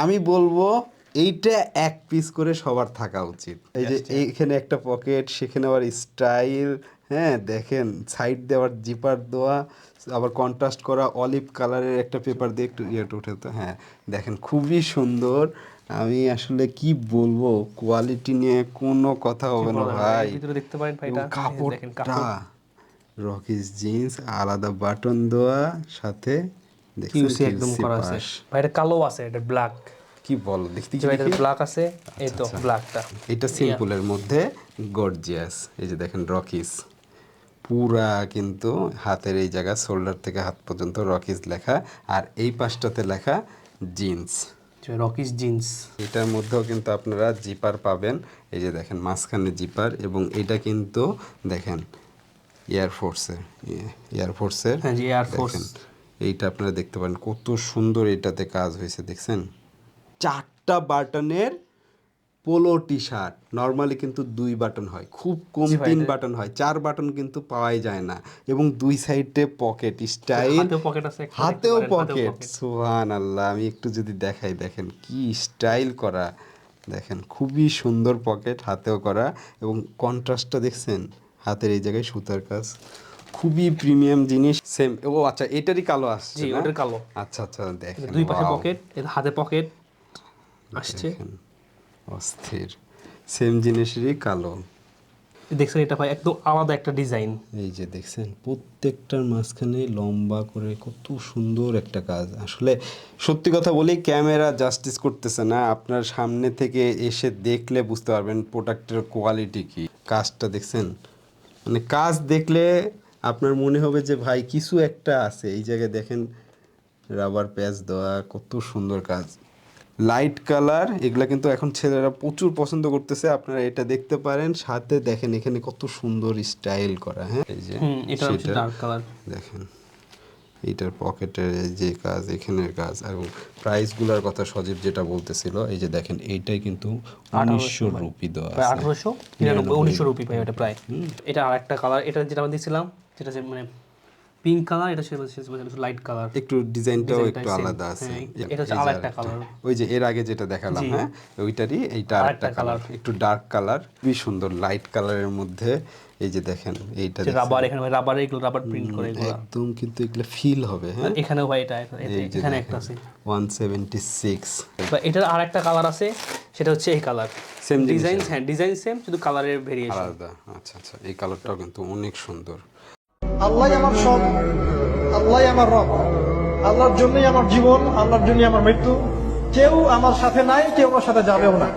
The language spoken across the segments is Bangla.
আমি বলব এইটা এক পিস করে সবার থাকা উচিত। এই যে এইখানে একটা পকেট সেখানে আবার স্টাইল হ্যাঁ দেখেন সাইড দেওয়ার জিপার দেওয়া আবার কন্ট্রাস্ট করা অলিভ কালারের একটা পেপার দিয়ে একটু ইয়েটা উঠে তো হ্যাঁ দেখেন খুবই সুন্দর। আমি আসলে কি বলব কোয়ালিটি নিয়ে কোনো কথা হবে না ভাই। দেখতে পারেন ভাই এটা কাপড়টা কাপড়। রকিস জিন্স আলাদা বাটন দেওয়া সাথে কিউসি একদম করা আছে। ভাই এটা কালো আছে এটা ব্ল্যাক কি বল দেখতে কি এটা ব্ল্যাক আছে এই তো আচ্ছা। ব্ল্যাকটা এটা সিম্পলের মধ্যে গর্জিয়াস এই যে দেখেন রকিস পুরা কিন্তু হাতের এই জায়গা শোল্ডার থেকে হাত পর্যন্ত রকিস লেখা। আর এই পাশটাতে লেখা জিন্স রকিস জিন্স এটার মধ্যেও কিন্তু আপনারা জিপার পাবেন। এই যে দেখেন মাঝখানে জিপার এবং এটা কিন্তু দেখেন এয়ারফোর্সের এয়ারফোর্সের হ্যাঁ এইটা আপনারা দেখতে পারেন। কত সুন্দর এটাতে কাজ হয়েছে দেখছেন? চারটা বাটনের পোলো টি শার্ট নর্মালি কিন্তু দুই বাটন হয় খুব কম তিন বাটন হয়। চার বাটন কিন্তু পাওয়াই যায় না এবং দুই সাইডে পকেট স্টাইল। হাতেও পকেট সুহান আল্লাহ আমি একটু যদি দেখাই দেখেন কি স্টাইল করা। দেখেন খুবই সুন্দর পকেট হাতেও করা এবং কন্ট্রাস্টটা দেখছেন? হাতের এই জায়গায় সুতার কাজ। খুবই প্রিমিয়াম জিনিস সেম ও আচ্ছা এটারই কালো আসছে জি ওটার কালো। আচ্ছা আচ্ছা দেখেন দুই পাশে পকেট এর হাতে পকেট আসছে। অস্থির। সেম জিনিসেরই কালো। দেখছেন এটা ভাই একদম আলাদা একটা ডিজাইন এই যে দেখছেন প্রত্যেকটার মাঝখানে লম্বা করে কত সুন্দর একটা কাজ। আসলে সত্যি কথা বলি ক্যামেরা জাস্টিস করতেছে না। আপনার সামনে থেকে এসে দেখলে বুঝতে পারবেন প্রোডাক্টের কোয়ালিটি কি। কাজটা দেখছেন মানে কাজ দেখলে আপনার মনে হবে যে ভাই কিছু একটা আছে। এই জায়গায় দেখেন রাবার প্যাচ দেওয়া কত সুন্দর কাজ। লাইট কালার এগুলা কিন্তু এখন ছেলেরা প্রচুর পছন্দ করতেছে। আপনারা এটা দেখতে পারেন। সাথে দেখেন এখানে কত সুন্দর স্টাইল করা হ্যাঁ? এই যে এটা হচ্ছে ডার্ক কালার দেখেন এইটার পকেটের যে কাজ এখানের কাজ এবং প্রাইসগুলোর কথা সজীব যেটা বলতেছিল এই যে দেখেন এইটাই কিন্তু উনিশশো রুপি দেওয়া আঠারোশো? নিরানব্বই উনিশশো রুপি পাই ওটা প্রায়। এটা আর একটা কালার এটা যেটা আমরা দিয়েছিলাম যেটা যে মানে পিঙ্ক কালার এটা লাইট কালার একটু ডিজাইনটাও একটু আলাদা আছে। হ্যাঁ, এটা হচ্ছে আরেকটা আরেকটা। colour। ওই যে এর আগে যেটা দেখালাম হ্যাঁ ওইটারই এইটা আরেকটা আরেকটা কালার একটু ডার্ক কালার খুবই সুন্দর লাইট কালারের মধ্যে এই যে দেখেন এইটা রাবার এখানে রাবার এগুলো রাবার প্রিন্ট করে এগুলো। একদম কিন্তু এগুলো ফিল হবে হ্যাঁ? এখানেও ভাই এটা এখানে একটা আছে। ওয়ান সেভেন্টি সিক্স বা এটার আর একটা কালার আছে সেটা হচ্ছে এই কালার জিনিসের। ডিজাইন হ্যাঁ ডিজাইন সেম শুধু কালারের ভেরিয়েশন আলাদা আচ্ছা আচ্ছা এই কালারটাও কিন্তু অনেক সুন্দর। আল্লাহ আমার সব আল্লাহ আমার রব। আল্লাহর জন্যই আমার জীবন আল্লাহর জন্যই আমার মৃত্যু। কেউ আমার সাথে নাই কেউ আমার সাথে যাবেও না।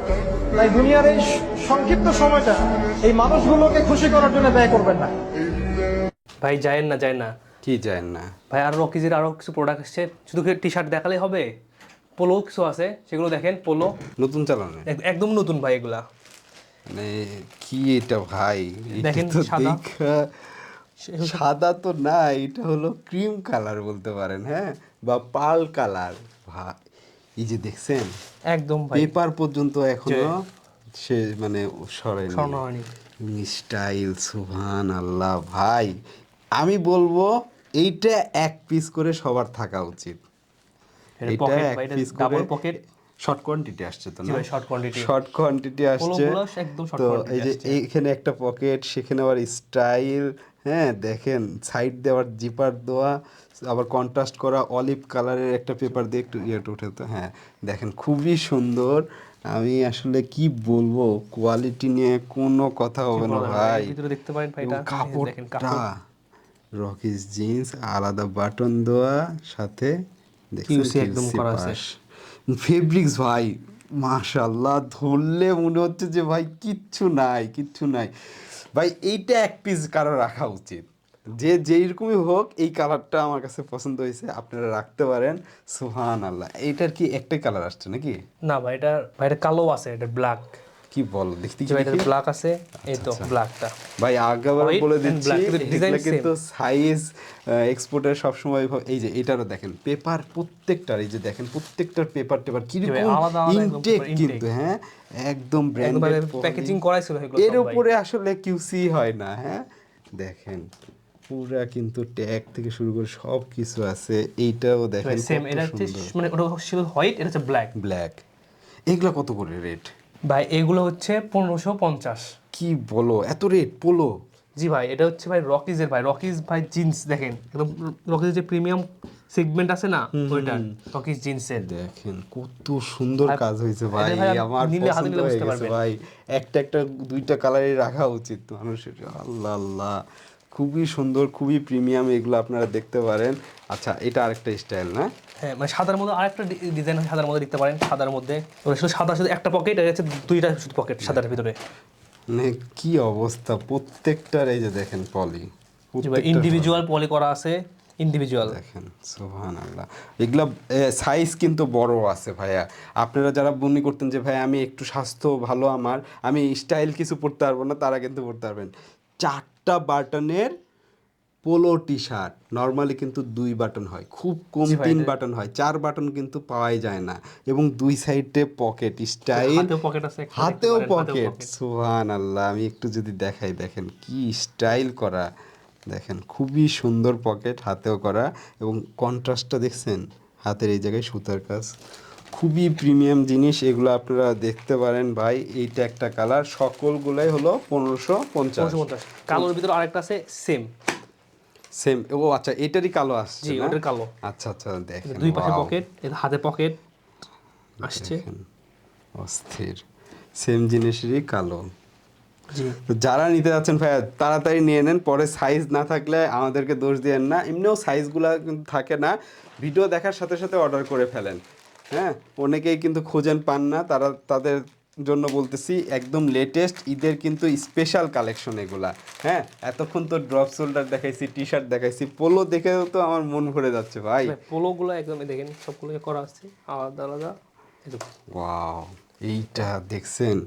তাই দুনিয়ার এই সংক্ষিপ্ত সময়টা এই মানুষগুলোকে খুশি করার জন্য ব্যয় করবেন না। ভাই যায় না যায় না। কি যায় না? ভাই আর রকিজের আরও কিছু প্রোডাক্ট আসছে। শুধু টি শার্ট দেখালে হবে? পোলো কিছু আছে সেগুলো দেখেন পোলো নতুন চালানো? একদম নতুন ভাই এগুলা। মানে কি এটা ভাই? দেখেন সাদা। সাদা তো না এটা হলো ক্রিম কালার বলতে পারেন হ্যাঁ? বা পাল কালার ভাই এই যে দেখছেন? একদম পেপার পর্যন্ত এখনও সে মানে সরায়নি স্টাইল সুভান আল্লাহ ভাই আমি বলব এইটা এক পিস করে সবার থাকা উচিত। এটা এটা এক পিস করে pocket। শর্ট কোয়ান্টিটি আসছে তো জি না? ভাই, short শর্ট কোয়ান্টিটি আসছে। একদম তো এই যে আসছে। এইখানে একটা পকেট সেখানে আবার স্টাইল হ্যাঁ দেখেন সাইড দেওয়ার জিপার দেওয়া আবার কন্ট্রাস্ট করা অলিভ কালারের একটা পেপার দিয়ে একটু ইয়েটা উঠে তো হ্যাঁ। দেখেন খুবই সুন্দর। আমি আসলে কি বলব কোয়ালিটি নিয়ে কোনো কথা হবে না ভাই। দেখতে পারেন কাপড়টা রকিস জিন্স আলাদা বাটন দেওয়া সাথে QC একদম করা আছে। ফেব্রিক্স ভাই মাশাল্লাহ ধরলে মনে হচ্ছে যে ভাই কিচ্ছু নাই কিচ্ছু নাই। ভাই, এইটা এক পিস কারও রাখা উচিত। যে যেইরকমই হোক, এই কালারটা আমার কাছে পছন্দ হয়েছে, আপনারা রাখতে পারেন। সুহান আল্লাহ এইটার কি একটাই কালার আসছে নাকি? না ভাই, এটা ভাই, এটা কালো আছে, এটা ব্ল্যাক কি বল? দেখতে কি এটা ব্ল্যাক আছে? এই তো ব্ল্যাকটা ভাই আগেবার বলে দিচ্ছি black, কিন্তু সাইজ এক্সপোর্টের সবসময় ভ- এই যে এটারও দেখেন পেপার প্রত্যেকটার এই যে দেখেন প্রত্যেকটার পেপার টেপার আলাদা ইনটেক কিন্তু হ্যাঁ? একদম ব্র্যান্ডেড প্যাকেজিং করাই ছিল এর সব উপরে আসলে কিউসি হয় না হ্যাঁ? দেখেন পুরা কিন্তু ট্যাগ থেকে শুরু করে সব কিছু আছে এইটাও দেখেন সেম এটা মানে ওটা ছিল হোয়াইট এটা হচ্ছে ব্ল্যাক ব্ল্যাক এগুলা কত করে রেট ভাই এগুলো হচ্ছে পনেরোশো পঞ্চাশ। কি বলো? এত রেট পোলো? জি ভাই এটা হচ্ছে ভাই রকিজের ভাই। রকিজ ভাই জিন্স দেখেন একদম রকিজের যে প্রিমিয়াম সেগমেন্ট আছে না ওইটা রকিজ জিন্সের। দেখেন কত সুন্দর কাজ হয়েছে ভাই ভাই আমার নিলে হাতে পছন্দ হয়ে গেছে পারবেন। ভাই। একটা একটা দুইটা কালারই রাখা উচিত মানুষের। আল্লাহ আল্লাহ। খুবই সুন্দর খুবই প্রিমিয়াম এগুলো আপনারা দেখতে পারেন। আচ্ছা এটা আরেকটা স্টাইল না? হ্যাঁ মানে সাদার মধ্যে আরেকটা ডিজাইন সাদার মধ্যে দেখতে পারেন সাদার মধ্যে। শুধু সাদা শুধু একটা পকেট আর হচ্ছে দুইটা শুধু পকেট সাদার ভিতরে। মানে কি অবস্থা প্রত্যেকটার এই যে দেখেন পলি ইন্ডিভিজুয়াল পলি করা আছে ইন্ডিভিজুয়াল দেখেন সোহান আল্লাহ এগুলা সাইজ কিন্তু বড় আছে ভাইয়া। আপনারা যারা মনে করতেন যে ভাই আমি একটু স্বাস্থ্য ভালো আমার আমি স্টাইল কিছু পড়তে পারব না তারা কিন্তু পড়তে পারবেন। চারটা বাটনের পোলো টি শার্ট নর্মালি কিন্তু দুই বাটন হয় খুব কম তিন বাটন হয় চার বাটন কিন্তু পাওয়াই যায় না এবং দুই সাইডে পকেট স্টাইল হাতেও একটা পকেট সোহান আল্লাহ আমি একটু যদি দেখাই দেখেন কি স্টাইল করা দেখেন খুবই সুন্দর পকেট হাতেও করা এবং কন্ট্রাস্টটা দেখছেন হাতের এই জায়গায় সুতার কাজ। খুবই প্রিমিয়াম জিনিস এগুলো আপনারা দেখতে পারেন ভাই। এইটা একটা কালার সকলগুলাই হলো পনেরোশো পঞ্চাশ। কালোর ভিতরে আরেকটা আছে সেম সেম ও আচ্ছা এটারই কালো আসছে জি ওটার কালো আচ্ছা আচ্ছা দেখেন দুই পাশে পকেট হাতে পকেট আসছে। অস্থির। সেম জিনিসেরই কালো যারা নিতে যাচ্ছেন ভাইয়া তাড়াতাড়ি নিয়ে নেন পরে সাইজ না থাকলে আমাদেরকে দোষ দিয়েন না। এমনিও সাইজগুলো থাকে না। ভিডিও দেখার সাথে সাথে অর্ডার করে ফেলেন। হ্যাঁ অনেকেই কিন্তু খোঁজেন পান না তারা তাদের জন্য বলতেছি একদম লেটেস্ট ঈদের কিন্তু স্পেশাল কালেকশন এগুলা। হ্যাঁ এতক্ষণ তো ড্রপ শোল্ডার দেখাইছি টি শার্ট দেখাইছি পোলো দেখেও তো আমার মন ভরে যাচ্ছে ভাই। পোলোগুলো একদম এই দেখেন সবগুলো করা আছে আলাদা আলাদা ওয়াও এইটা দেখছেন।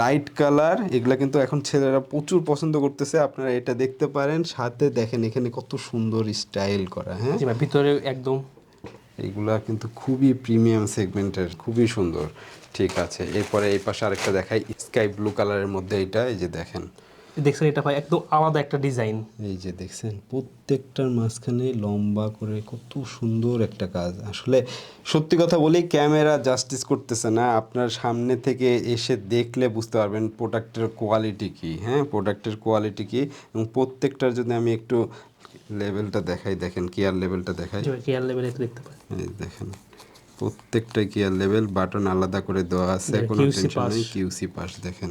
লাইট কালার এগুলা কিন্তু এখন ছেলেরা প্রচুর পছন্দ করতেছে আপনারা এটা দেখতে পারেন সাথে দেখেন এখানে কত সুন্দর স্টাইল করা হ্যাঁ। ভিতরে একদম এইগুলা কিন্তু খুবই প্রিমিয়াম সেগমেন্টের খুবই সুন্দর। ঠিক আছে এরপরে এই পাশে আরেকটা দেখাই স্কাই ব্লু কালারের মধ্যে এটা এই যে দেখেন। দেখছেন এটা ভাই একদম আলাদা একটা ডিজাইন এই যে দেখছেন প্রত্যেকটার মাঝখানে লম্বা করে কত সুন্দর একটা কাজ। আসলে সত্যি কথা বলি ক্যামেরা জাস্টিস করতেছে না। আপনার সামনে থেকে এসে দেখলে বুঝতে পারবেন প্রোডাক্টের কোয়ালিটি কি হ্যাঁ? প্রোডাক্টের কোয়ালিটি কি? এবং প্রত্যেকটার যদি আমি একটু লেভেলটা দেখাই দেখেন কেয়ার লেভেলটা দেখাই। কেয়ার লেভেলে একটু দেখতে পাই এই দেখেন প্রত্যেকটা কেয়ার লেভেল বাটন আলাদা করে দেওয়া আছে কোনো টেনশন নেই কিউসি পাস দেখেন।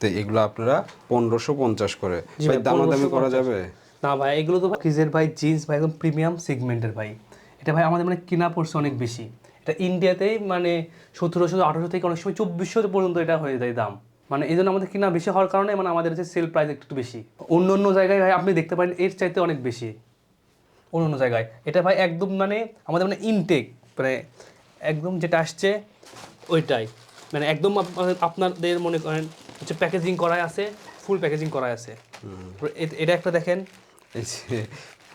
তো এগুলো আপনারা পনেরোশো পঞ্চাশ করে। ভাই দামাদামি করা যাবে? না ভাই এগুলো তো কিজের ভাই? জিন্স ভাই একদম প্রিমিয়াম সেগমেন্টের ভাই। এটা ভাই আমাদের মানে কিনা পড়ছে অনেক বেশি। এটা ইন্ডিয়াতেই মানে সতেরোশো আঠারোশো থেকে অনেক সময় চব্বিশশো পর্যন্ত এটা হয়ে যায় দাম। মানে এই জন্য আমাদের কিনা বেশি হওয়ার কারণে মানে আমাদের হচ্ছে সেল প্রাইস একটু বেশি। অন্য অন্য জায়গায় ভাই আপনি দেখতে পারেন এর চাইতে অনেক বেশি। অন্য অন্য জায়গায়। এটা ভাই একদম মানে আমাদের মানে ইনটেক মানে একদম যেটা আসছে ওইটাই। মানে একদম আপনাদের মনে করেন হচ্ছে প্যাকেজিং করাই আছে ফুল প্যাকেজিং করাই আছে। এটা একটা দেখেন।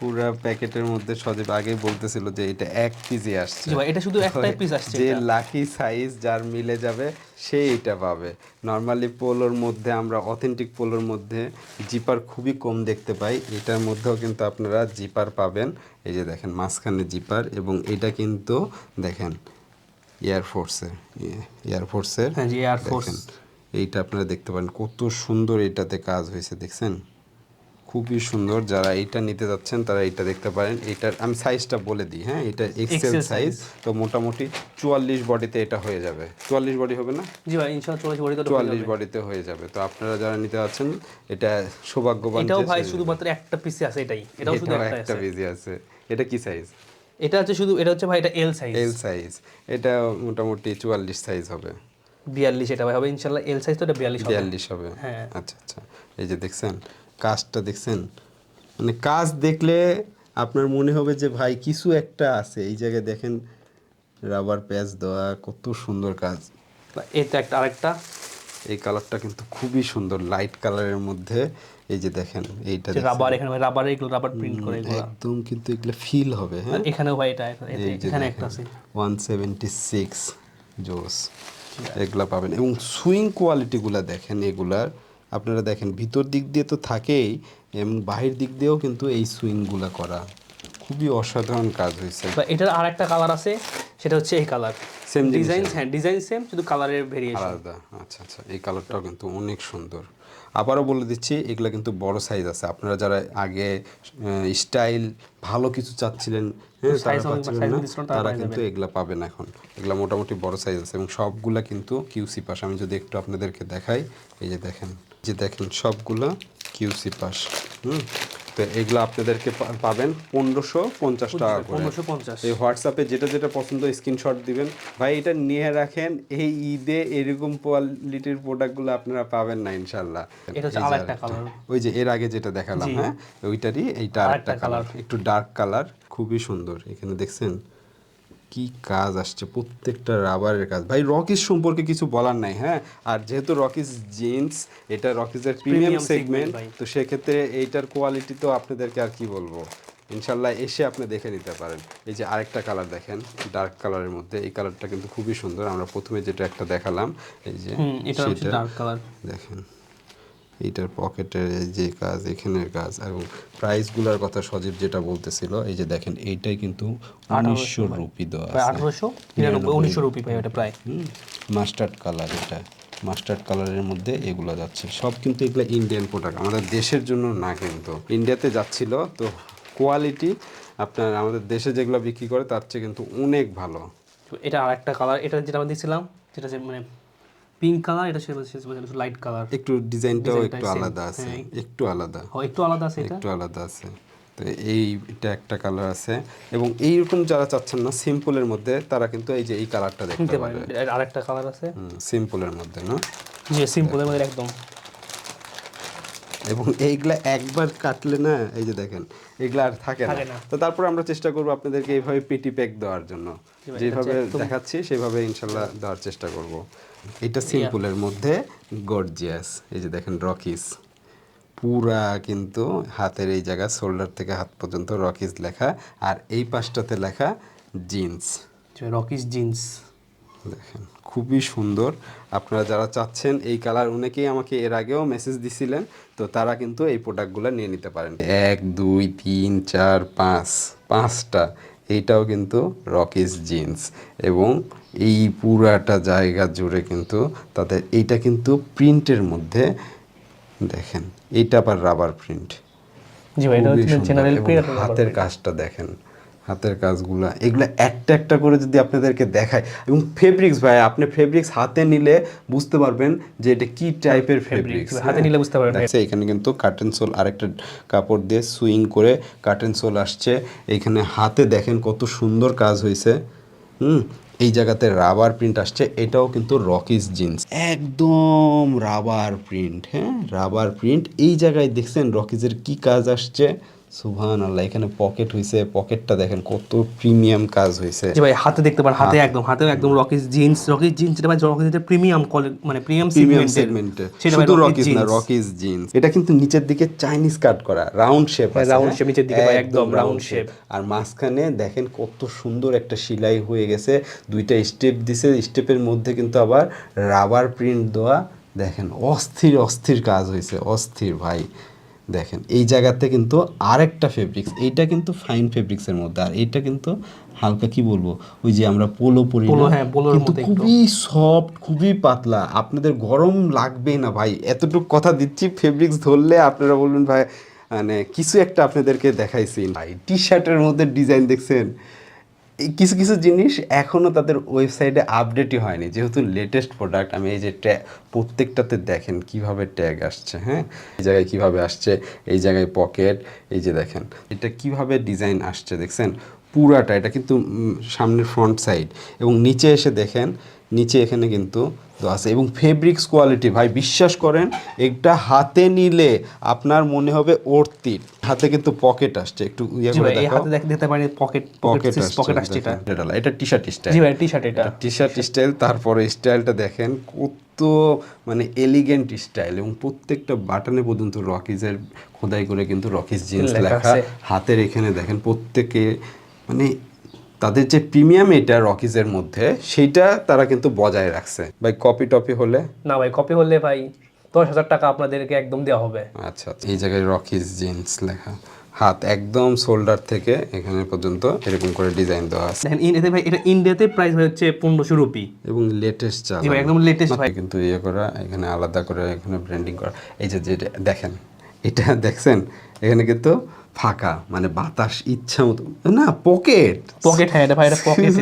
পুরা প্যাকেটের মধ্যে সজীব আগেই বলতেছিল যে এটা এক পিসই আসছে। এটা শুধু একটাই পিস আসছে যে। লাকি সাইজ যার মিলে যাবে সে এটা পাবে। নর্মালি পোলোর মধ্যে আমরা অথেন্টিক পোলোর মধ্যে জিপার খুবই কম দেখতে পাই। এটার মধ্যেও কিন্তু আপনারা জিপার পাবেন। এই যে দেখেন মাঝখানে জিপার এবং এটা কিন্তু দেখেন এয়ারফোর্সের এয়ারফোর্সের এয়ারফোর্স এইটা আপনারা দেখতে পারেন কত সুন্দর এটাতে কাজ হয়েছে দেখছেন? খুবই সুন্দর। যারা এইটা নিতে যাচ্ছেন তারা এইটা দেখতে পারেন। এটার আমি সাইজটা বলে দিই হ্যাঁ? এটা এক্সেল সাইজ তো মোটামুটি চুয়াল্লিশ বডিতে এটা হয়ে যাবে। চুয়াল্লিশ বডি হবে না? জি ভাই ইনশাআল্লাহ চল্লিশ বড়ি চুয়াল্লিশ বডিতে হয়ে যাবে। তো আপনারা যারা নিতে যাচ্ছেন এটা সৌভাগ্যবান এটাও ভাই শুধুমাত্র একটা পিসে আছে এটাই। এটাও শুধু একটা একটা আছে। আছে। এটা কি সাইজ এটা হচ্ছে শুধু এটা হচ্ছে ভাই এটা এল সাইজ এল সাইজ এটা মোটামুটি চুয়াল্লিশ সাইজ হবে। বিয়াল্লিশ এটা ভাই হবে ইনশাআল্লাহ এল সাইজ তো এটা বিয়াল্লিশ বিয়াল্লিশ হবে। হ্যাঁ। আচ্ছা আচ্ছা। এই যে দেখছেন কাজটা দেখছেন? মানে কাজ দেখলে আপনার মনে হবে যে ভাই কিছু একটা আছে। এই জায়গায় দেখেন রাবার প্যাচ দেওয়া কত সুন্দর কাজ। এটা একটা আরেকটা। এই কালারটা কিন্তু খুবই সুন্দর লাইট কালারের মধ্যে। এই যে দেখেন এইটা রাবার এখানে রাবার এগুলো রাবার প্রিন্ট করে এগুলো। একদম কিন্তু এগুলো ফিল হবে হ্যাঁ? এখানেও ভাই এটা এখানে একটা আছে। ওয়ান সেভেন্টি সিক্স জোস এগুলা পাবেন। এবং সুইং কোয়ালিটিগুলো দেখেন এগুলার। আপনারা দেখেন ভিতর দিক দিয়ে তো থাকেই এবং বাহির দিক দিয়েও কিন্তু এই সুইংগুলো করা খুবই অসাধারণ কাজ হয়েছে। বা এটার আর একটা কালার আছে সেটা হচ্ছে এই কালার সেম ডিজাইন হ্যাঁ ডিজাইন সেম শুধু কালারের ভেরিয়েশন আলাদা আচ্ছা আচ্ছা এই কালারটাও কিন্তু অনেক সুন্দর। আবারও বলে দিচ্ছি এগুলো কিন্তু বড় সাইজ আছে। আপনারা যারা আগে স্টাইল ভালো কিছু চাচ্ছিলেন হ্যাঁ তারা কিন্তু এগুলা পাবেন এখন। এগুলা মোটামুটি বড় সাইজ আছে এবং সবগুলা কিন্তু কিউসি পাস আমি যদি একটু আপনাদেরকে দেখাই এই যে দেখেন। যে দেখেন সবগুলা কিউসি পাস হুম? তো এগুলো আপনাদেরকে পাবেন পনেরোশো পঞ্চাশ টাকা করে। পনেরোশো পঞ্চাশ। এই হোয়াটসঅ্যাপে যেটা যেটা পছন্দ স্ক্রিনশট দিবেন। ভাই এটা নিয়ে রাখেন এই ঈদে এরকম কোয়ালিটির প্রোডাক্টগুলো আপনারা পাবেন না ইনশাল্লাহ। ওই যে এর আগে যেটা দেখালাম হ্যাঁ? ওইটারই এইটা আরেকটা কালার একটু ডার্ক কালার খুবই সুন্দর। এখানে দেখছেন? কি কাজ আসছে? প্রত্যেকটা রাবারের কাজ। ভাই রকিস সম্পর্কে কিছু বলার নাই হ্যাঁ? আর যেহেতু রকিস জিন্স এটা রকিসের প্রিমিয়াম সেগমেন্ট। তো সেক্ষেত্রে এইটার কোয়ালিটি তো আপনাদেরকে আর কি বলব? ইনশাল্লাহ এসে আপনি দেখে নিতে পারেন। এই যে আরেকটা কালার দেখেন ডার্ক কালারের মধ্যে। এই কালারটা কিন্তু খুবই সুন্দর। আমরা প্রথমে যেটা একটা দেখালাম এই যে এটা হচ্ছে ডার্ক কালার দেখেন। এইটার পকেটের এই যে কাজ এখানের কাজ এবং প্রাইসগুলোর কথা সজীব যেটা বলতেছিল এই যে দেখেন এইটাই কিন্তু উনিশশো রুপি দেওয়া আঠারোশো? উনিশশো রুপি পাই এটা প্রায়। মাস্টার্ড কালার এটা। মাস্টার্ড কালারের মধ্যে এগুলো যাচ্ছে। সব কিন্তু এগুলো ইন্ডিয়ান প্রোডাক্ট আমাদের দেশের জন্য না কিন্তু। ইন্ডিয়াতে যাচ্ছিল তো কোয়ালিটি আপনার আমাদের দেশে যেগুলো বিক্রি করে তার চেয়ে কিন্তু অনেক ভালো। এটা আর একটা কালার এটা যেটা আমরা দিয়েছিলাম যেটা যে মানে পিঙ্ক কালার এটা লাইট কালার একটু ডিজাইনটাও একটু আলাদা আছে হ্যাঁ। একটু আলাদা। একটু আলাদা আছে এটা? একটু আলাদা আছে। তো এইটা একটা কালার আছে। এবং এইরকম যারা চাচ্ছেন না সিম্পলের মধ্যে তারা কিন্তু এই যে এই কালারটা দেখতে পারেন। আরেকটা কালার আছে? সিম্পলের মধ্যে না? জি সিম্পলের মধ্যে একদম। এবং এইগুলা একবার কাটলে না এই যে দেখেন এগুলা আর থাকে না। তো তারপর আমরা চেষ্টা করব আপনাদেরকে এইভাবে পেটি প্যাক দেওয়ার জন্য। যেভাবে দেখাচ্ছি সেভাবে ইনশাল্লাহ দেওয়ার চেষ্টা করব। এটা সিম্পলের মধ্যে গর্জিয়াস। এই যে দেখেন রকিস। পুরা কিন্তু হাতের এই জায়গা শোল্ডার থেকে হাত পর্যন্ত রকিস লেখা। আর এই পাশটাতে লেখা জিন্স। রকিস জিন্স। দেখেন খুবই সুন্দর। আপনারা যারা চাচ্ছেন এই কালার অনেকেই আমাকে এর আগেও মেসেজ দিছিলেন তো তারা কিন্তু এই প্রোডাক্টগুলো নিয়ে নিতে পারেন। এক দুই তিন চার পাঁচ পাঁচটা। এইটাও কিন্তু রকিস জিন্স। এবং এই পুরাটা জায়গা জুড়ে কিন্তু তাদের এইটা কিন্তু প্রিন্টের মধ্যে দেখেন এইটা আবার রাবার প্রিন্ট জি ভাই এটা হচ্ছে জেনারেল এবং হাতের কাজটা দেখেন হাতের কাজগুলা এগুলো একটা একটা করে যদি আপনাদেরকে দেখায়। এবং ফেব্রিক্স ভাই আপনি ফেব্রিক্স হাতে নিলে বুঝতে পারবেন যে এটা কি টাইপের ফেব্রিক্স হাতে নিলে বুঝতে পারবেন। এখানে কিন্তু কার্টেন সোল আরেকটা কাপড় দিয়ে সুইং করে কার্টেন সোল আসছে। এখানে হাতে দেখেন কত সুন্দর কাজ হয়েছে। হুম? এই জায়গাতে রাবার প্রিন্ট আসছে, এটাও কিন্তু রকিস জিন্স একদম রাবার প্রিন্ট হ্যাঁ? রাবার প্রিন্ট এই জায়গায় দেখছেন রকিজের কি কাজ আসছে? সুভান আল্লাহ এখানে পকেট হয়েছে পকেটটা দেখেন কত প্রিমিয়াম কাজ হয়েছে জি ভাই হাতে দেখতে পারেন হাতে একদম হাতে একদম রকিস জিন্স রকিস জিন্স যেটা ভাই রকিসের প্রিমিয়াম মানে প্রিমিয়াম সেগমেন্টের সেটা শুধু রকিস রকিজ না রকিজ জিন্স এটা কিন্তু নিচের দিকে চাইনিজ কাট করা রাউন্ড শেপ হ্যাঁ, round shape, নিচের দিকে ভাই একদম round shape। আর মাঝখানে দেখেন কত সুন্দর একটা সেলাই হয়ে গেছে দুইটা স্টেপ দিছে স্টেপের মধ্যে কিন্তু আবার রাবার প্রিন্ট দেওয়া দেখেন অস্থির অস্থির কাজ হয়েছে অস্থির ভাই। দেখেন এই জায়গাতে কিন্তু আরেকটা ফেব্রিক্স এইটা কিন্তু ফাইন ফেব্রিক্সের মধ্যে। আর এইটা কিন্তু হালকা কি বলব ওই যে আমরা পোলো পরি? হ্যাঁ, কিন্তু খুবই সফট খুবই পাতলা। আপনাদের গরম লাগবেই না ভাই। এতটুকু কথা দিচ্ছি ফেব্রিক্স ধরলে আপনারা বলবেন ভাই মানে কিছু একটা আপনাদেরকে দেখাইছি। ভাই টি শার্টের মধ্যে ডিজাইন দেখছেন? কিছু কিছু জিনিস এখনও তাদের ওয়েবসাইটে আপডেটই হয়নি। যেহেতু লেটেস্ট প্রোডাক্ট আমি এই যে ট্যাগ প্রত্যেকটাতে দেখেন কীভাবে ট্যাগ আসছে হ্যাঁ? এই জায়গায় কীভাবে আসছে, এই জায়গায় পকেট এই যে দেখেন, এটা কীভাবে ডিজাইন আসছে, দেখছেন? পুরাটা এটা কিন্তু সামনের ফ্রন্ট সাইড এবং নিচে এসে দেখেন নিচে এখানে কিন্তু দেওয়া আছে। এবং ফেব্রিক্স কোয়ালিটি ভাই বিশ্বাস করেন এটা হাতে নিলে আপনার মনে হবে অর্তির হাতে কিন্তু পকেট আসছে একটু ইয়ে করে এই হাতে দেখতে দেখতে পারেন পকেট পকেট পকেট আসছে এটা। এটা এটা টি শার্ট স্টাইল জি ভাই টি শার্ট এটা টি শার্ট স্টাইল তারপরে স্টাইলটা দেখেন কত মানে এলিগেন্ট স্টাইল এবং প্রত্যেকটা বাটনে পর্যন্ত রকিজের খোদাই করে কিন্তু রকিজ জিন্স লেখা হাতের এখানে দেখেন প্রত্যেকে মানে তাদের যে প্রিমিয়াম এটা রকিজের মধ্যে সেইটা তারা কিন্তু বজায় রাখছে। ভাই কপি টপি হলে? না ভাই কপি হলে ভাই দশ হাজার টাকা আপনাদেরকে একদম দেওয়া হবে। আচ্ছা আচ্ছা। এই জায়গায় রকিজ জিন্স লেখা। হাত একদম শোল্ডার থেকে এখানে পর্যন্ত এরকম করে ডিজাইন দেওয়া আছে। দেখেন ইন- এতে ভাই এটা ইন্ডিয়াতে প্রাইস হচ্ছে পনেরোশো রুপি। এবং লেটেস্ট চাল। একদম লেটেস্ট ভাই। কিন্তু ইয়ে করা এখানে আলাদা করে এখানে ব্র্যান্ডিং করা। এই যে যেটা দেখেন এটা দেখছেন? এখানে কিন্তু ফাঁকা মানে বাতাস ইচ্ছা মতো। না পকেট। পকেট হ্যাঁ এটা ভাই এটা পকেট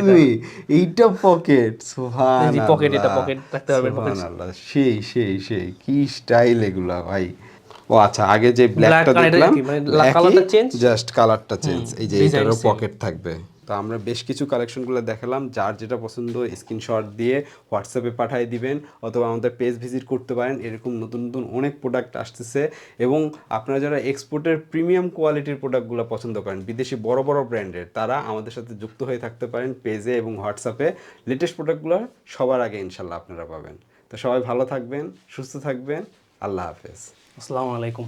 এইটা পকেট সুহান পকেট এটা পকেট রাখতে পারবেন, সুবহানাল্লাহ সেই সেই সেই কি স্টাইল এগুলা ভাই। ও আচ্ছা আগে যে ব্ল্যাকটা দেখলাম কালারটা চেঞ্জ? জাস্ট কালারটা চেঞ্জ এই যে এটারও পকেট থাকবে। তো আমরা বেশ কিছু কালেকশনগুলো দেখালাম। যার যেটা পছন্দ স্ক্রিনশট দিয়ে হোয়াটসঅ্যাপে পাঠিয়ে দিবেন অথবা আমাদের পেজ ভিজিট করতে পারেন। এরকম নতুন নতুন অনেক প্রোডাক্ট আসতেছে এবং আপনারা যারা এক্সপোর্টের প্রিমিয়াম কোয়ালিটির প্রোডাক্টগুলো পছন্দ করেন, বিদেশি বড় বড় ব্র্যান্ডের তারা আমাদের সাথে যুক্ত হয়ে থাকতে পারেন পেজে এবং হোয়াটসঅ্যাপে লেটেস্ট প্রোডাক্টগুলো সবার আগে ইনশাল্লাহ আপনারা পাবেন। তো সবাই ভালো থাকবেন, সুস্থ থাকবেন। আল্লাহ হাফেজ। আসসালামু আলাইকুম।